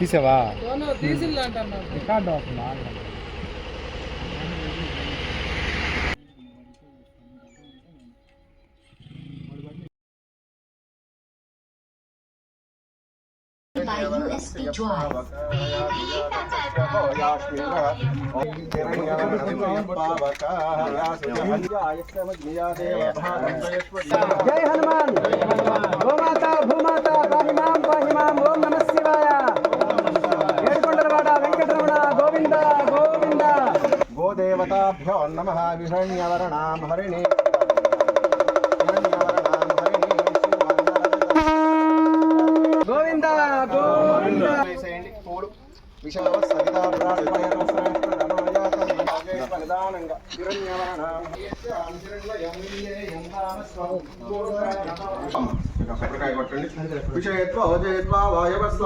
తీసావా తీసిల్లా అంటున్నాను రికార్డ్ అవుతుందా by USB Drive. జై హనుమాన్ గోమాత భూమాత పాహిమాం పాహిమాం ఓం గోవింద గోవింద. గోదేవతాభ్యో నమ విహణ్యవర్ణాం హరిణి. గోవింద గోవింద. విషవ సవితా శ్రేష్ఠ కొట్టండి విషయత్వ వాయవస్వ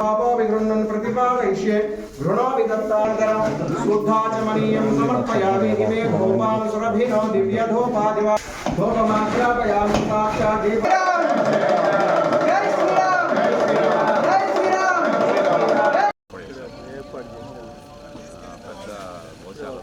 పాపో విగృహ్ణన్ ప్రతిపాదయిష్యే గృణో విదత్తాంతరం శుద్ధాచమనీయం సమర్పయామి ఇమే భూపాల సురభినో దివ్యధూపాదివా ధూపమాగ్రాపయామి సాక్షాత్ దీప జై శ్రీరామ్ జై శ్రీరామ్ పెద్ద గోశాల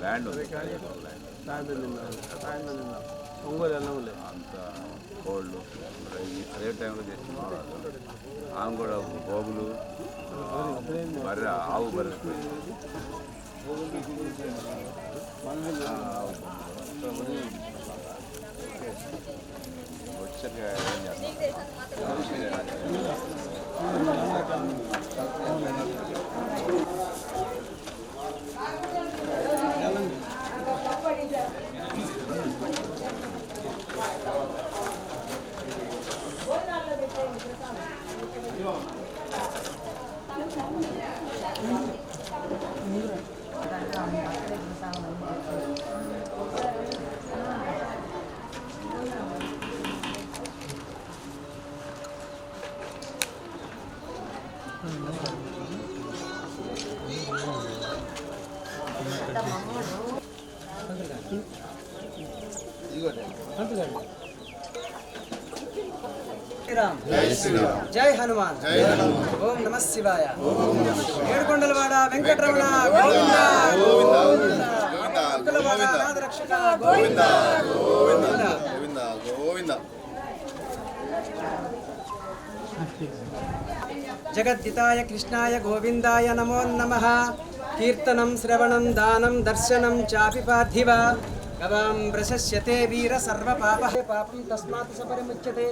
ల్యాండ్ ఉంది ఒంగోలు వెళ్ళములే అంత కోళ్ళు. అదే టైంలో చేసిన ఆమె కూడా గోగులు బర్రె ఆవు బర్రె. వచ్చాక జై హనుమాన్. ఓం నమ శివాయ. ఏడుకొండలవాడ వెంకటరమణ గోవింద. గోవింద. నాదరక్షక గోవింద. గోవింద. గోవింద. గోవింద. జగద్దితాయ కృష్ణాయ గోవిందాయ నమో నమ. కీర్తనం శ్రవణం దానం దర్శనం చాపి పార్థివ. गवां प्रशस्यते वीर सर्वपापः पापं तस्मात् सपरिमुच्यते।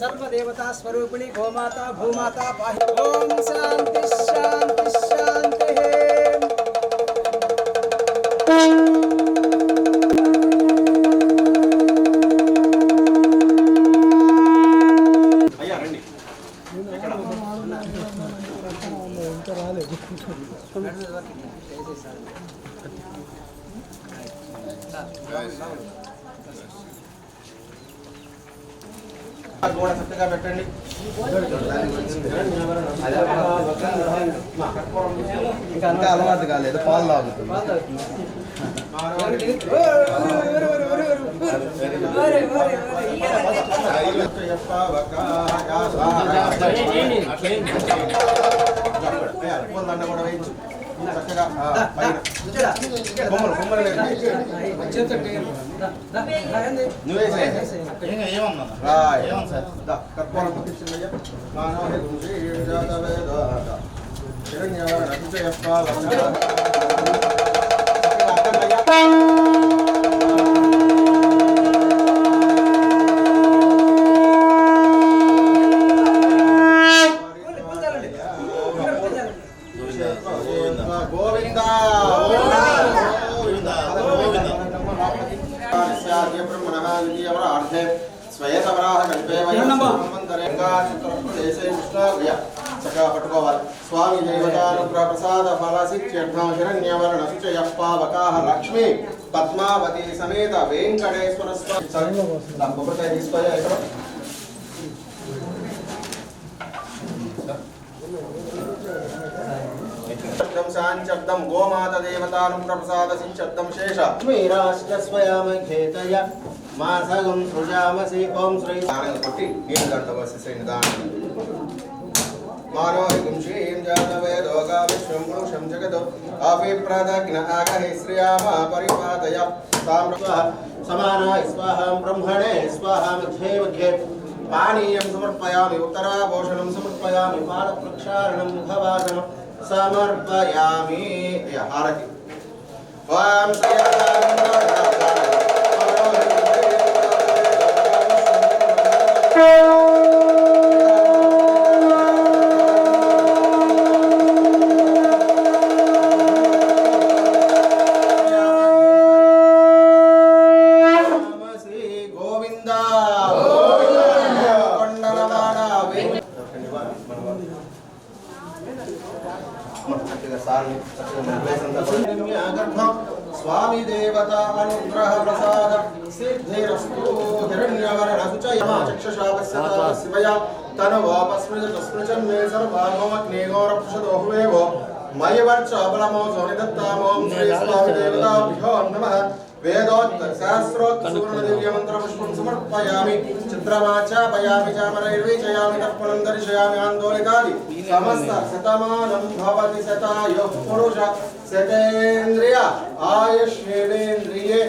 सर्वदेवतास्वरूपिणी गोमाता भूमाता पाहि। ॐ शान्तिः शान्तिः। గోడ చక్కగా పెట్టండి ఇంకా అంతా అలవాటు కాలేదు పాలు తాగుతుంది పూలదండ కూడా వేయించు చక్కగా బొమ్మలు బొమ్మలు నువ్వే కర్పూరం వయం దేశే కృష్ణ చక్కగా పట్టుకోవాలి స్వామి దేవతానుగ్రహ ప్రసాద ఫలసిత్యర్థం హిరణ్యవర్ణ శుచయ పావకాహ లక్ష్మి పద్మావతి సమేత వెంకటేశ్వర స్వామి నా शब्दम शान शब्दम गोमाता देवतानुप्रसाद शब्दम शेष। मीराश्चस्वयामघेतय। मासगं सृजामसि ॐ श्री नारायणकोटि नीलकण्ठवस्य निदानम् मानोहिं श्रीं जानवेदोगा विश्वं पुरुषं जगतो अभिप्रदग्न आगहे श्रियामा परिपादय। समानाय स्वाहां ब्रह्मणे स्वाहा मध्ये मध्ये पानीयं समर्पयामि उत्तराभूषणं समर्पयामि पादप्रक्षारणं मुखवासनम् సమర్పయామి. హారతి ఓం శ్రీ शिवया तनुवस्मृजस्मृजन्मे सर्वामोग्नेगौरक्षदोहमेव मयि वर्चबलमो जोनिदत्तामों श्रीस्वामिदेवताभ्यो नमः वेदोत्तरसहस्रोत्तरसुवर्णदिव्यमन्त्रपुष्पं समर्पयामि चित्रमाचापयामि चामरैर्विजयामि तत्परं दर्शयामि आन्दोलिकादि समस्तशतमानं भवति शतायुः पुरुष शतेन्द्रिय आयुष्येवेन्द्रिये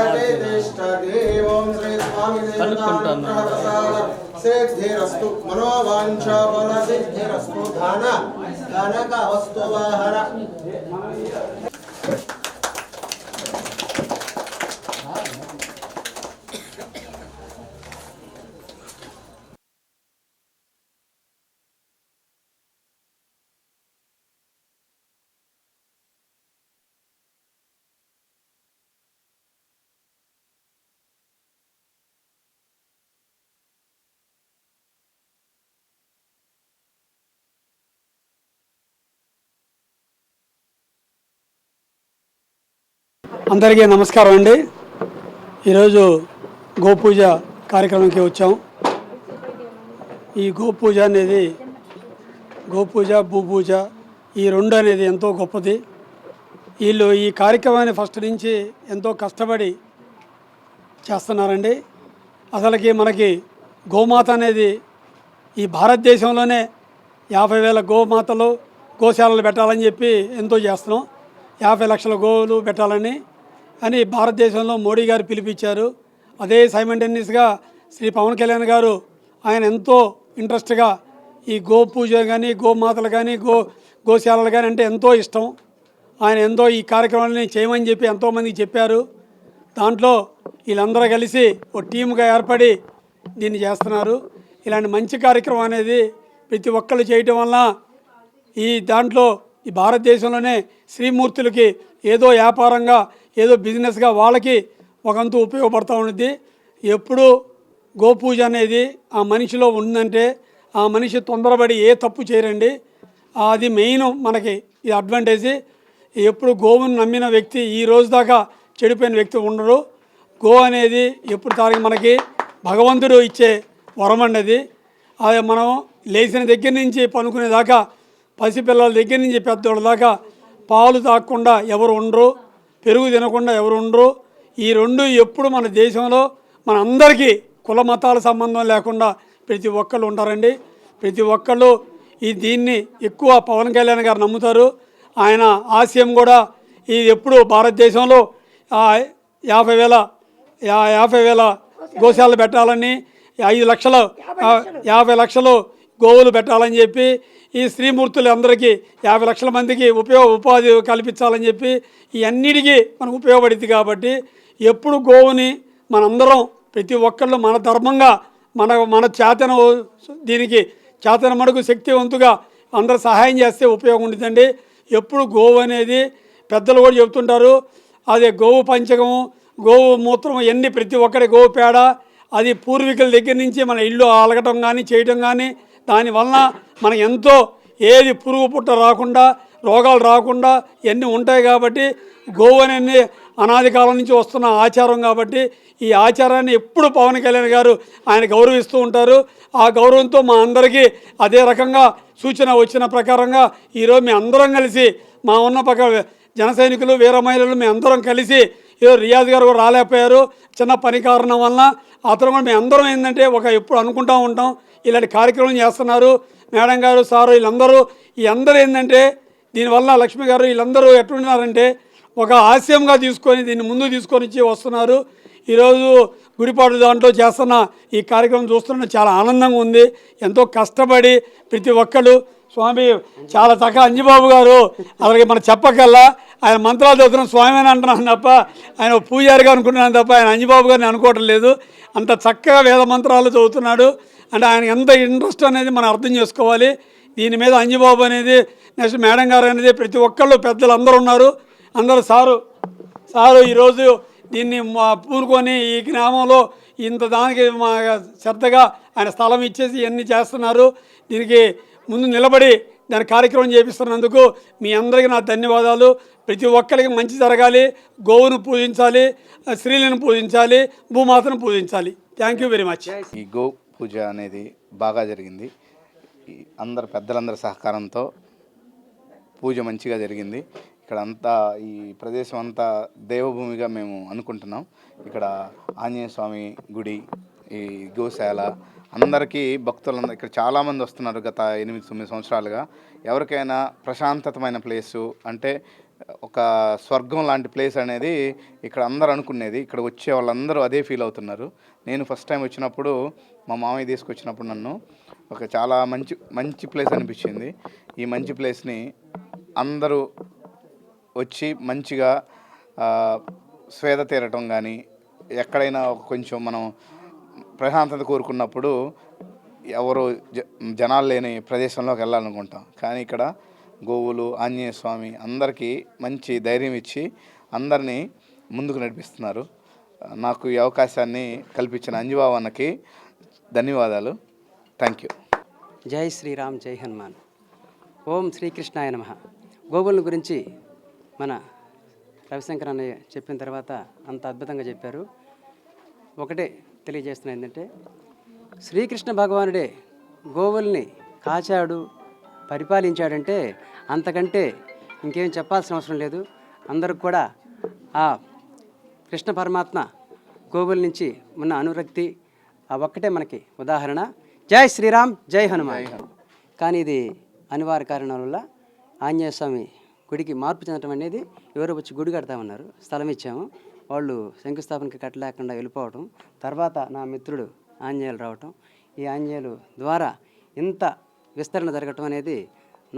చిత్రమాచాపయామి చామరైర్వీచయామి తర్పణం దర్శయామి ఆందోళితాది సమస్త శతమానం భవతి శతాయు పురుష శతేంద్రియ ఆయుష్యేంద్రియే ప్రతిష్టతి ఓం శ్రీ స్వామి దేవతానుగ్రహ ప్రసాద సిద్ధిరస్తు మనోవాంఛ బల సిద్ధిరస్తు ధన కనక వస్తు అందరికీ నమస్కారం అండి. ఈరోజు గోపూజ కార్యక్రమానికి వచ్చాం. ఈ గోపూజ అనేది గోపూజ భూపూజ ఈ రెండు అనేది ఎంతో గొప్పది. వీళ్ళు ఈ కార్యక్రమాన్ని ఫస్ట్ నుంచి ఎంతో కష్టపడి చేస్తున్నారండి. అసలుకి మనకి గోమాత అనేది ఈ భారతదేశంలోనే యాభై వేల గోమాతలు గోశాలలు పెట్టాలని చెప్పి ఎంతో చేస్తున్నాం. యాభై లక్షల గోవులు పెట్టాలని అని భారతదేశంలో మోడీ గారు పిలిపించారు. అదే సైమంటేనియస్గా శ్రీ పవన్ కళ్యాణ్ గారు ఆయన ఎంతో ఇంట్రెస్ట్గా ఈ గో పూజ కానీ గోమాతలు కానీ గో గోశాలలు కానీ అంటే ఎంతో ఇష్టం. ఆయన ఎంతో ఈ కార్యక్రమాన్ని చేయమని చెప్పి ఎంతోమందికి చెప్పారు. దాంట్లో వీళ్ళందరూ కలిసి ఓ టీముగా ఏర్పడి దీన్ని చేస్తున్నారు. ఇలాంటి మంచి కార్యక్రమం అనేది ప్రతి ఒక్కళ్ళు చేయటం వల్ల ఈ దాంట్లో ఈ భారతదేశంలోనే శ్రీమూర్తులకి ఏదో వ్యాపారంగా ఏదో బిజినెస్గా వాళ్ళకి ఒకంతు ఉపయోగపడుతూ ఉంటుంది ఎప్పుడు గోపూజ అనేది ఆ మనిషిలో ఉందంటే ఆ మనిషి తొందరపడి ఏ తప్పు చేయరండి. అది మెయిన్ మనకి ఇది అడ్వాంటేజ్. ఎప్పుడు గోవును నమ్మిన వ్యక్తి ఈ రోజు దాకా చెడిపోయిన వ్యక్తి ఉండరు గో అనేది ఎప్పుడు తారీఖు మనకి భగవంతుడు ఇచ్చే వరం అన్నది అది మనం లేచిన దగ్గర నుంచి పనుకునే దాకా పసిపిల్లల దగ్గర నుంచి పెద్దోళ్ళ దాకా పాలు తాగకుండా ఎవరు ఉండరు పెరుగు తినకుండా ఎవరు ఉండరు. ఈ రెండు ఎప్పుడు మన దేశంలో మన అందరికీ కుల మతాల సంబంధం లేకుండా ప్రతి ఒక్కళ్ళు ఉంటారండి. ప్రతి ఒక్కళ్ళు ఈ దీన్ని ఎక్కువ పవన్ కళ్యాణ్ గారు నమ్ముతారు. ఆయన ఆశయం కూడా ఇది ఎప్పుడు భారతదేశంలో యాభై వేల యాభై వేల గోశాలు పెట్టాలని ఐదు లక్షలు యాభై లక్షలు గోవులు పెట్టాలని చెప్పి ఈ స్త్రీమూర్తులు అందరికీ యాభై లక్షల మందికి ఉపయోగ ఉపాధి కల్పించాలని చెప్పి ఇవన్నిటికీ మనకు ఉపయోగపడింది కాబట్టి ఎప్పుడు గోవుని మనందరం ప్రతి ఒక్కళ్ళు మన ధర్మంగా మన మన చేతన దీనికి చేతన మడుగు శక్తివంతుగా అందరూ సహాయం చేస్తే ఉపయోగం ఉంటుందండి. ఎప్పుడు గోవు అనేది పెద్దలు కూడా చెప్తుంటారు అదే గోవు పంచకము గోవు మూత్రం ఎన్ని ప్రతి ఒక్కరి గోవు పేడ అది పూర్వీకుల దగ్గర నుంచి మన ఇల్లు అలగటం కానీ చేయటం కానీ దానివలన మనకు ఎంతో ఏది పురుగు పుట్ట రాకుండా రోగాలు రాకుండా ఇవన్నీ ఉంటాయి కాబట్టి గోవు అనేది అనాది కాలం నుంచి వస్తున్న ఆచారం కాబట్టి ఈ ఆచారాన్ని ఎప్పుడు పవన్ కళ్యాణ్ గారు ఆయన గౌరవిస్తూ ఉంటారు. ఆ గౌరవంతో మా అందరికీ అదే రకంగా సూచన వచ్చిన ప్రకారంగా ఈరోజు మీ అందరం కలిసి మా ఉన్న పక్క జన సైనికులు వీర మహిళలు మేము అందరం కలిసి ఈరోజు రియాజ్ గారు కూడా రాలేకపోయారు. చిన్న పని కారణం వలన అతను కూడా మేము అందరం ఏంటంటే ఒక ఎప్పుడు అనుకుంటూ ఉంటాం. ఇలాంటి కార్యక్రమం చేస్తున్నారు. మేడం గారు సారు వీళ్ళందరూ. ఈ అందరూ ఏంటంటే దీనివల్ల లక్ష్మి గారు వీళ్ళందరూ ఎట్లున్నారంటే ఒక ఆశయంగా తీసుకొని దీన్ని ముందు తీసుకొని వచ్చి వస్తున్నారు. ఈరోజు గుడిపాటు దాంట్లో చేస్తున్న ఈ కార్యక్రమం చూస్తున్న చాలా ఆనందంగా ఉంది. ఎంతో కష్టపడి ప్రతి ఒక్కరు స్వామి చాలా చక్కగా అంజిబాబు గారు అలాగే మనం చెప్పకల్లా ఆయన మంత్రాలు చదువుతున్న స్వామి అని అంటున్నాను తప్ప ఆయన పూజారిగా అనుకుంటున్నాను తప్ప ఆయన అంజిబాబు గారిని అనుకోవటం లేదు. అంత చక్కగా వేద మంత్రాలు చదువుతున్నాడు. అంటే ఆయన ఎంత ఇంట్రెస్ట్ అనేది మనం అర్థం చేసుకోవాలి. దీని మీద అంజబాబు అనేది నెక్స్ట్ మేడం గారు అనేది ప్రతి ఒక్కళ్ళు పెద్దలు అందరూ ఉన్నారు. అందరూ సారు సారు ఈరోజు దీన్ని మా పూనుకొని ఈ గ్రామంలో ఇంత దానికి మా శ్రద్ధగా ఆయన స్థలం ఇచ్చేసి ఇవన్నీ చేస్తున్నారు. దీనికి ముందు నిలబడి దాని కార్యక్రమం చేపిస్తున్నందుకు మీ అందరికీ నా ధన్యవాదాలు. ప్రతి ఒక్కరికి మంచి జరగాలి. గోవును పూజించాలి స్త్రీలను పూజించాలి భూమాతను పూజించాలి. థ్యాంక్ యూ వెరీ మచ్ ఈ గో పూజ అనేది బాగా జరిగింది. అందరు పెద్దలందరి సహకారంతో పూజ మంచిగా జరిగింది. ఇక్కడ అంతా ఈ ప్రదేశం అంతా దేవభూమిగా మేము అనుకుంటున్నాం. ఇక్కడ ఆంజనేయ స్వామి గుడి ఈ గోశాల అందరికీ భక్తులందరూ ఇక్కడ చాలామంది వస్తున్నారు గత ఎనిమిది తొమ్మిది సంవత్సరాలుగా. ఎవరికైనా ప్రశాంతతమైన ప్లేసు అంటే ఒక స్వర్గం లాంటి ప్లేస్ అనేది ఇక్కడ అందరూ అనుకునేది. ఇక్కడ వచ్చే వాళ్ళందరూ అదే ఫీల్ అవుతున్నారు. నేను ఫస్ట్ టైం వచ్చినప్పుడు మా మామయ్య తీసుకొచ్చినప్పుడు నన్ను ఒక చాలా మంచి మంచి ప్లేస్ అనిపించింది. ఈ మంచి ప్లేస్ని అందరూ వచ్చి మంచిగా స్వేద తీరటం కానీ ఎక్కడైనా ఒక కొంచెం మనం ప్రశాంతత కోరుకున్నప్పుడు ఎవరు జ జనాలు లేని ప్రదేశంలోకి వెళ్ళాలనుకుంటాం. కానీ ఇక్కడ గోవులు ఆంజనేయ స్వామి అందరికీ మంచి ధైర్యం ఇచ్చి అందరినీ ముందుకు నడిపిస్తున్నారు. నాకు ఈ అవకాశాన్ని కల్పించిన అంజుబాబు అన్నకి ధన్యవాదాలు. థ్యాంక్ యూ జై శ్రీరామ్ జై హనుమాన్. ఓం శ్రీకృష్ణాయ నమ. గోవుల గురించి మన రవిశంకర్ అన్నయ్య చెప్పిన తర్వాత అంత అద్భుతంగా చెప్పారు. ఒకటే తెలియజేస్తున్నా ఏంటంటే శ్రీకృష్ణ భగవానుడే గోవుల్ని కాచాడు పరిపాలించాడంటే అంతకంటే ఇంకేం చెప్పాల్సిన అవసరం లేదు. అందరికి కూడా ఆ కృష్ణ పరమాత్మ గోవుల నుంచి ఉన్న అనురక్తి ఆ ఒక్కటే మనకి ఉదాహరణ. జై శ్రీరామ్ జై హనుమాన్. కానీ ఇది అనివార్య కారణాల వల్ల ఆంజనేయ స్వామి గుడికి మార్పు చెందడం అనేది ఎవరో వచ్చి గుడి కడతామన్నారు స్థలం ఇచ్చాము. వాళ్ళు శంకుస్థాపనకి కట్టలేకుండా వెళ్ళిపోవటం. తర్వాత నా మిత్రుడు ఆంజనేయులు రావటం. ఈ ఆంజనేయులు ద్వారా ఇంత విస్తరణ జరగటం అనేది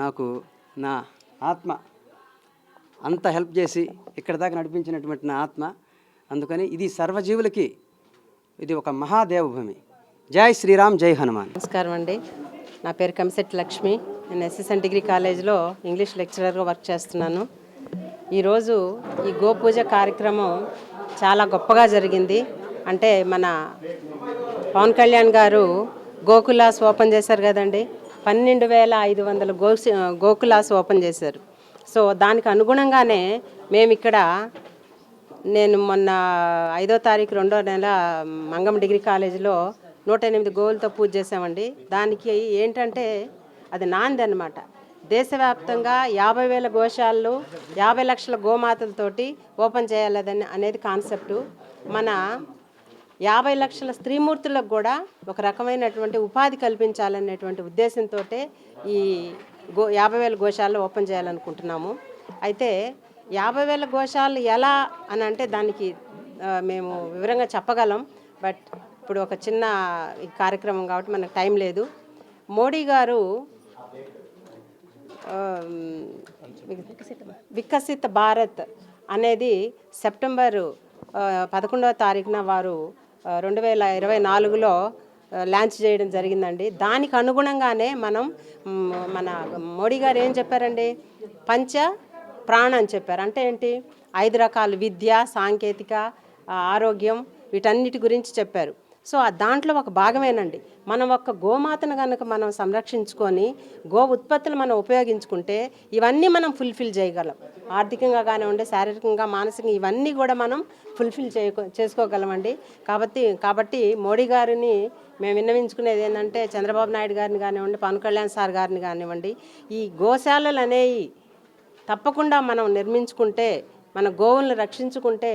నాకు నా ఆత్మ అంత హెల్ప్ చేసి ఇక్కడ దాకా నడిపించినటువంటి నా ఆత్మ. అందుకని ఇది సర్వజీవులకి ఇది ఒక మహాదేవభూమి. జై శ్రీరామ్ జై హనుమాన్. నమస్కారం అండి. నా పేరు కంసెట్ లక్ష్మి. నేను ఎస్ఎస్ఎన్ డిగ్రీ కాలేజ్లో ఇంగ్లీష్ లెక్చరర్గా వర్క్ చేస్తున్నాను. ఈరోజు ఈ గోపూజ కార్యక్రమం చాలా గొప్పగా జరిగింది. అంటే మన పవన్ కళ్యాణ్ గారు గోకులాస్ ఓపెన్ చేశారు కదండి. పన్నెండు వేల ఐదు వందల గోసి గోకులాస్ ఓపెన్ చేశారు. సో దానికి అనుగుణంగానే మేము ఇక్కడ నేను మొన్న ఐదో తారీఖు రెండో నెల మంగం డిగ్రీ కాలేజీలో నూట ఎనిమిది గోవులతో పూజ చేసామండి దానికి ఏంటంటే అది నాంది అనమాట దేశవ్యాప్తంగా యాభై వేల గోశాలలు యాభై లక్షల గోమాతలతోటి ఓపెన్ చేయాలని అనేది కాన్సెప్టు. మన యాభై లక్షల స్త్రీమూర్తులకు కూడా ఒక రకమైనటువంటి ఉపాధి కల్పించాలనేటువంటి ఉద్దేశంతో ఈ గో యాభై వేల గోశాలను ఓపెన్ చేయాలనుకుంటున్నాము. అయితే యాభై వేల గోశాలు ఎలా అని అంటే దానికి మేము వివరంగా చెప్పగలం. బట్ ఇప్పుడు ఒక చిన్న కార్యక్రమం కాబట్టి మనకు టైం లేదు. మోడీ గారు వికసిత భారత్ అనేది సెప్టెంబరు పదకొండవ తారీఖున వారు రెండు వేల ఇరవై నాలుగులో లాంచ్ చేయడం జరిగిందండి. దానికి అనుగుణంగానే మనం మన మోడీ గారు ఏం చెప్పారండి? పంచ ప్రాణ అని చెప్పారు. అంటే ఏంటి? ఐదు రకాల విద్య సాంకేతిక ఆరోగ్యం వీటన్నిటి గురించి చెప్పారు. సో ఆ దాంట్లో ఒక భాగమేనండి. మనం ఒక్క గోమాతను కనుక మనం సంరక్షించుకొని గో ఉత్పత్తులు మనం ఉపయోగించుకుంటే ఇవన్నీ మనం ఫుల్ఫిల్ చేయగలం. ఆర్థికంగా కానివ్వండి శారీరకంగా మానసికంగా ఇవన్నీ కూడా మనం ఫుల్ఫిల్ చేయకో చేసుకోగలమండి. కాబట్టి కాబట్టి మోడీ గారిని మేము విన్నవించుకునేది ఏంటంటే చంద్రబాబు నాయుడు గారిని కానివ్వండి పవన్ కళ్యాణ్ సార్ గారిని కానివ్వండి ఈ గోశాలలు అనేవి తప్పకుండా మనం నిర్మించుకుంటే మన గోవులను రక్షించుకుంటే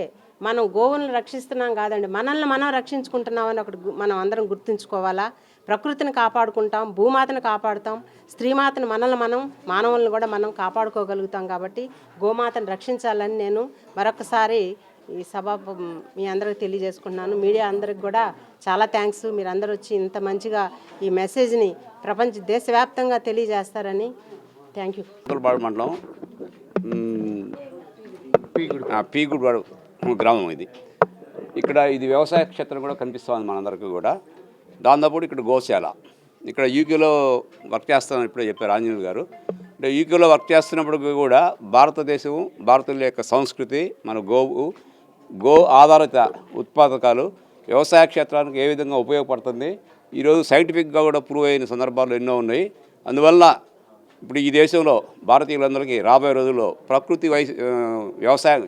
మనం గోవులను రక్షిస్తున్నాం కాదండి. మనల్ని మనం రక్షించుకుంటున్నామని ఒకటి మనం అందరం గుర్తుంచుకోవాలా? ప్రకృతిని కాపాడుకుంటాం భూమాతను కాపాడుతాం స్త్రీమాతను మనల్ని మనం మానవులను కూడా మనం కాపాడుకోగలుగుతాం కాబట్టి గోమాతను రక్షించాలని నేను మరొకసారి ఈ సభ మీ అందరికి తెలియజేసుకుంటున్నాను. మీడియా అందరికి కూడా చాలా థ్యాంక్స్. మీరందరూ వచ్చి ఇంత మంచిగా ఈ మెసేజ్ని ప్రపంచ దేశవ్యాప్తంగా తెలియజేస్తారని థ్యాంక్ యూ. తొలపాడు పీగుడు పీగుడివాడు గ్రామం ఇది. ఇక్కడ ఇది వ్యవసాయ క్షేత్రం కూడా కనిపిస్తుంది మనందరికీ కూడా. దాంతోపాటు ఇక్కడ గోశాల. ఇక్కడ యూకేలో వర్క్ చేస్తానని ఇప్పుడే చెప్పారు ఆంజనేయులు గారు. అంటే యూకేలో వర్క్ చేస్తున్నప్పుడు కూడా భారతదేశం భారతీయుల యొక్క సంస్కృతి మన గోవు గో ఆధారిత ఉత్పాదకాలు వ్యవసాయ క్షేత్రానికి ఏ విధంగా ఉపయోగపడుతుంది ఈరోజు సైంటిఫిక్గా కూడా ప్రూవ్ అయిన సందర్భాలు ఎన్నో ఉన్నాయి. అందువల్ల ఇప్పుడు ఈ దేశంలో భారతీయులందరికీ రాబోయే రోజుల్లో ప్రకృతి వై వ్యవసాయం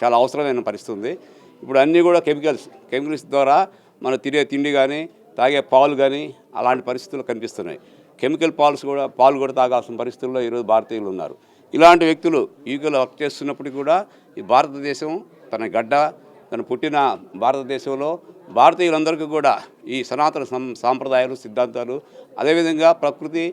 చాలా అవసరమైన పరిస్థితి ఉంది. ఇప్పుడు అన్నీ కూడా కెమికల్స్ కెమికల్స్ ద్వారా మనం తినే తిండి కానీ తాగే పాలు కానీ అలాంటి పరిస్థితులు కనిపిస్తున్నాయి. కెమికల్ పాల్స్ కూడా పాలు కూడా తాగాల్సిన పరిస్థితుల్లో ఈరోజు భారతీయులు ఉన్నారు. ఇలాంటి వ్యక్తులు ఈగలు వర్క్ చేస్తున్నప్పటికీ కూడా ఈ భారతదేశం తన గడ్డ తను పుట్టిన భారతదేశంలో భారతీయులందరికీ కూడా ఈ సనాతన సం సాంప్రదాయాలు సిద్ధాంతాలు అదేవిధంగా ప్రకృతి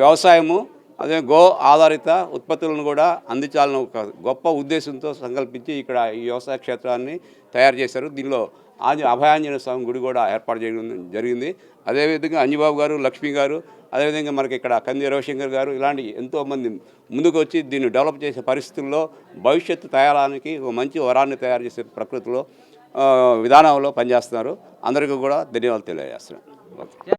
వ్యవసాయము అదే గో ఆధారిత ఉత్పత్తులను కూడా అందించాలని ఒక గొప్ప ఉద్దేశంతో సంకల్పించి ఇక్కడ ఈ వ్యవసాయ క్షేత్రాన్ని తయారు చేశారు. దీనిలో ఆంజ అభయాంజనేయ స్వామి గుడి కూడా ఏర్పాటు చేయడం జరిగింది. అదేవిధంగా అంజబాబు గారు లక్ష్మి గారు అదేవిధంగా మనకి ఇక్కడ కంది రవిశంకర్ గారు ఇలాంటి ఎంతోమంది ముందుకు వచ్చి దీన్ని డెవలప్ చేసే పరిస్థితుల్లో భవిష్యత్తు తయారానికి ఒక మంచి వరాన్ని తయారు చేసే ప్రకృతిలో విధానంలో పనిచేస్తున్నారు. అందరికీ కూడా ధన్యవాదాలు తెలియజేస్తున్నాను. ఓకే